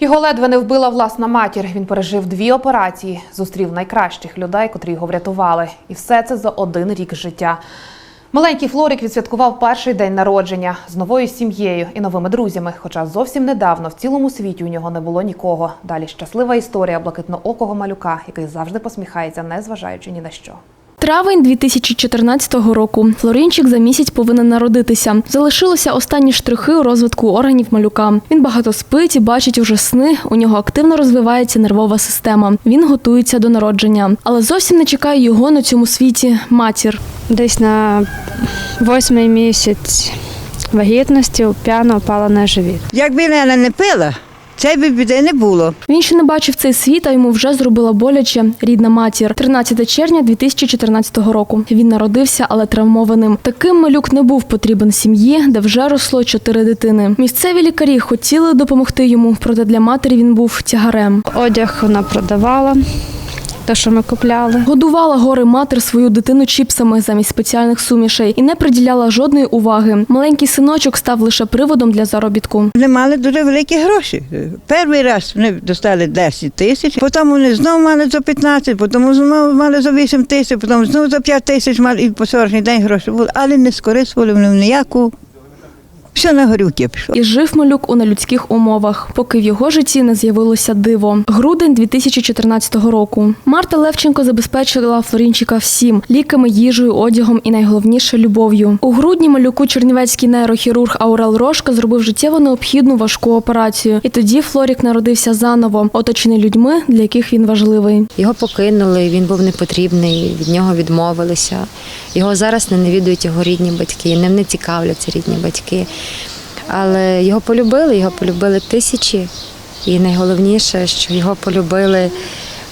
Його ледве не вбила власна матір. Він пережив дві операції, зустрів найкращих людей, котрі його врятували. І все це за один рік життя. Маленький Флорік відсвяткував перший день народження з новою сім'єю і новими друзями. Хоча зовсім недавно в цілому світі у нього не було нікого. Далі щаслива історія блакитноокого малюка, який завжди посміхається, незважаючи ні на що. Травень 2014 року. Флорінчик за місяць повинен народитися. Залишилися останні штрихи у розвитку органів малюка. Він багато спить і бачить уже сни. У нього активно розвивається нервова система. Він готується до народження, але зовсім не чекає його на цьому світі матір. Десь на восьмий місяць вагітності п'яно впала на живіт. Якби Лена не пила, цієї би біди не було. Він ще не бачив цей світ, а йому вже зробила боляче рідна матір. 13 червня 2014 року. Він народився, але травмованим. Таким малюк не був потрібен сім'ї, де вже росло чотири дитини. Місцеві лікарі хотіли допомогти йому, проте для матері він був тягарем. Одяг вона продавала, те, що ми купляли. Годувала гори матір свою дитину чіпсами замість спеціальних сумішей і не приділяла жодної уваги. Маленький синочок став лише приводом для заробітку. Вони мали дуже великі гроші. Перший раз вони достали 10 тисяч, потім вони знову мали за 15, потім знову мали за 8 тисяч, потім знову за 5 тисяч мали і по сьогоднішній день гроші були, але не скористували вони ніяку. Все на горюки пішло. І жив малюк у нелюдських умовах, поки в його житті не з'явилося диво. Грудень 2014 року. Марта Левченко забезпечила Флорінчика всім ліками, їжею, одягом і найголовніше любов'ю. У грудні малюку чернівецький нейрохірург Аурел Рошка зробив життєво необхідну важку операцію. І тоді Флорік народився заново, оточений людьми, для яких він важливий. Його покинули, він був непотрібний, від нього відмовилися. Його зараз не навідують його рідні батьки, ним не цікавляться рідні батьки. Але його полюбили, його полюбили тисячі. І найголовніше, що його полюбили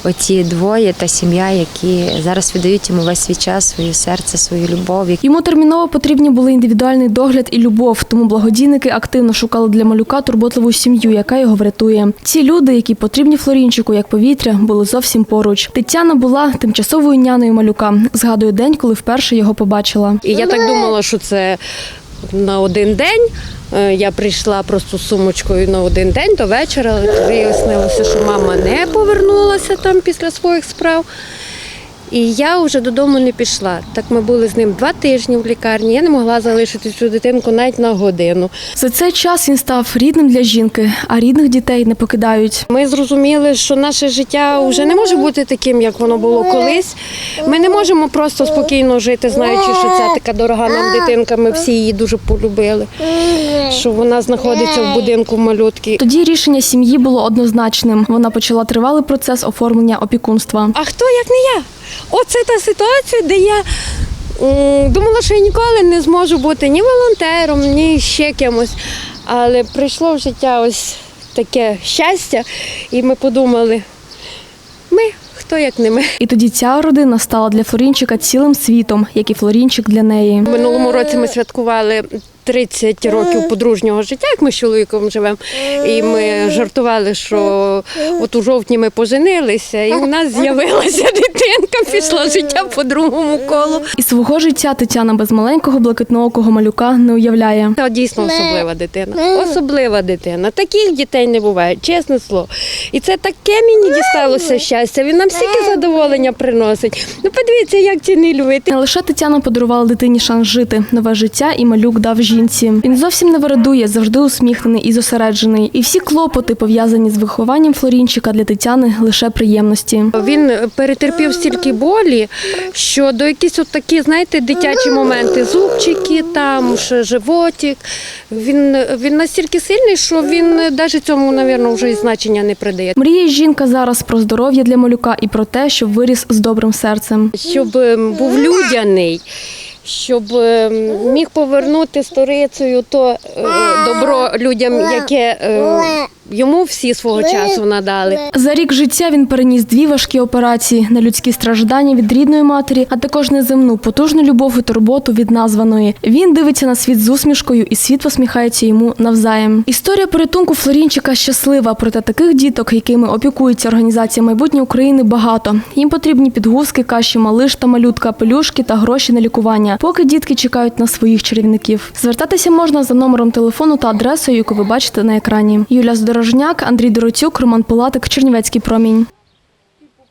оці двоє та сім'я, які зараз віддають йому весь свій час, своє серце, свою любов. Йому терміново потрібні були індивідуальний догляд і любов, тому благодійники активно шукали для малюка турботливу сім'ю, яка його врятує. Ці люди, які потрібні Флорінчику як повітря, були зовсім поруч. Тетяна була тимчасовою няною малюка. Згадує день, коли вперше його побачила. І я так думала, що це на один день. Е, Я прийшла просто сумочкою на один день до вечора. Вияснилося, що мама не повернулася там після своїх справ. І я вже додому не пішла. Так ми були з ним два тижні в лікарні. Я не могла залишити цю дитинку навіть на годину. За цей час він став рідним для жінки, а рідних дітей не покидають. Ми зрозуміли, що наше життя вже не може бути таким, як воно було колись. Ми не можемо просто спокійно жити, знаючи, що ця така дорога нам дитинка. Ми всі її дуже полюбили. Що вона знаходиться в будинку малютки. Тоді рішення сім'ї було однозначним. Вона почала тривалий процес оформлення опікунства. А хто як не я? Оце та ситуація, де я думала, що я ніколи не зможу бути ні волонтером, ні ще кимось. Але прийшло в життя ось таке щастя, і ми подумали, ми хто як не ми. І тоді ця родина стала для Флорінчика цілим світом, як і Флорінчик для неї. Минулому році ми святкували 30 років подружнього життя, як ми з чоловіком живемо. І ми жартували, що от у жовтні ми поженилися, і у нас з'явилася дитинка, пішла життя по другому колу. І свого життя Тетяна без маленького блакитноокого малюка не уявляє. Це дійсно особлива дитина. Особлива дитина. Таких дітей не буває, чесне слово. І це таке мені дісталося щастя. Він нам стільки задоволення приносить. Ну подивіться, як ці не любити. Не лише Тетяна подарувала дитині шанс жити, нове життя і малюк дав жінці. Він зовсім не вирадує, завжди усміхнений і зосереджений. І всі клопоти, пов'язані з вихованням Флорінчика для Тетяни, лише приємності. Він перетерпів стільки болі, що до якісь от такі, знаєте, дитячі моменти, зубчики, там животик. Він, він настільки сильний, що він навіть цьому, мабуть, вже і значення не придає. Мріє жінка зараз про здоров'я для малюка і про те, щоб виріс з добрим серцем. Щоб е, був людяний. Щоб е, міг повернути сторицею то е, добро людям, яке е, йому всі свого часу надали. За рік життя він переніс дві важкі операції на людські страждання від рідної матері, а також неземну потужну любов і турботу від названої. Він дивиться на світ з усмішкою, і світ посміхається йому навзаєм. Історія порятунку Флорінчика щаслива, проте таких діток, якими опікується організація майбутнє України, багато. Їм потрібні підгузки, каші, малиш та малютка, пелюшки та гроші на лікування, поки дітки чекають на своїх чарівників. Звертатися можна за номером телефону та адресою, яку ви бачите на екрані. Юля. Дорожняк, Андрій Дороцюк, Роман Пулатик, Чернівецький промінь.